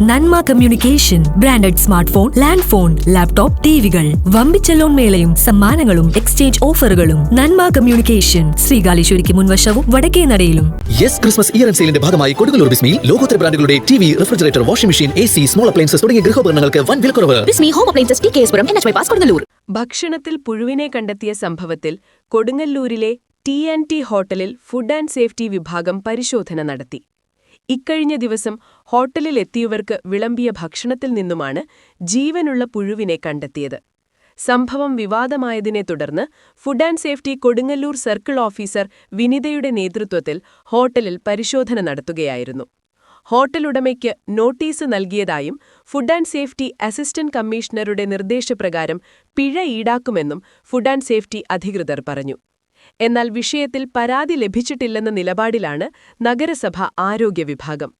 Nanma communication branded smart phone land phone laptop ടിവികൾ. വമ്പിച്ച loan മേളയും സമ്മാനങ്ങളും exchange ഓഫറുകളും. നന്മ കമ്മ്യൂണിക്കേഷൻ ശ്രീകാലേശ്വരിക്ക് മുൻവശവും വടക്കേ നടയിലും. യെസ് ക്രിസ്മസ് ഇയർ ആൻഡ് സെയിലിന്റെ ഭാഗമായി കൊടുങ്ങല്ലൂർ ബിസ്മി ലോകോത്തര ബ്രാൻഡുകളുടെ T V refrigerator washing machine A C small appliances തുടങ്ങിയ ഗൃഹോപകരണങ്ങൾക്ക് വൻ വിലക്കുറവ്. Bismi home appliances T K S Puram N H bypass Kodungallur. ഭക്ഷണത്തിൽ പുഴുവിനെ കണ്ടെത്തിയ സംഭവത്തിൽ കൊടുങ്ങല്ലൂരിലെ ടി ആൻഡ് ടി ഹോട്ടലിൽ ഫുഡ് ആൻഡ് സേഫ്റ്റി വിഭാഗം പരിശോധന നടത്തി. ഇക്കഴിഞ്ഞ ദിവസം ഹോട്ടലിൽ എത്തിയവർക്ക് വിളമ്പിയ ഭക്ഷണത്തിൽ നിന്നുമാണ് ജീവനുള്ള പുഴുവിനെ കണ്ടെത്തിയത്. സംഭവം വിവാദമായതിനെ തുടർന്ന് food and safety Kodungallur circle officer വിനിതയുടെ നേതൃത്വത്തിൽ ഹോട്ടലിൽ പരിശോധന നടത്തുകയായിരുന്നു. ഹോട്ടലുടമയ്ക്ക് നോട്ടീസ് നൽകിയതായും ഫുഡ് ആൻഡ് സേഫ്റ്റി അസിസ്റ്റന്റ് കമ്മീഷണറുടെ നിർദ്ദേശപ്രകാരം പിഴ ഈടാക്കുമെന്നും ഫുഡ് ആൻഡ് സേഫ്റ്റി അധികൃതർ പറഞ്ഞു. എന്നാൽ വിഷയത്തിൽ പരാതി ലഭിച്ചിട്ടില്ലെന്ന നിലപാടിലാണ് നഗരസഭ ആരോഗ്യ വിഭാഗം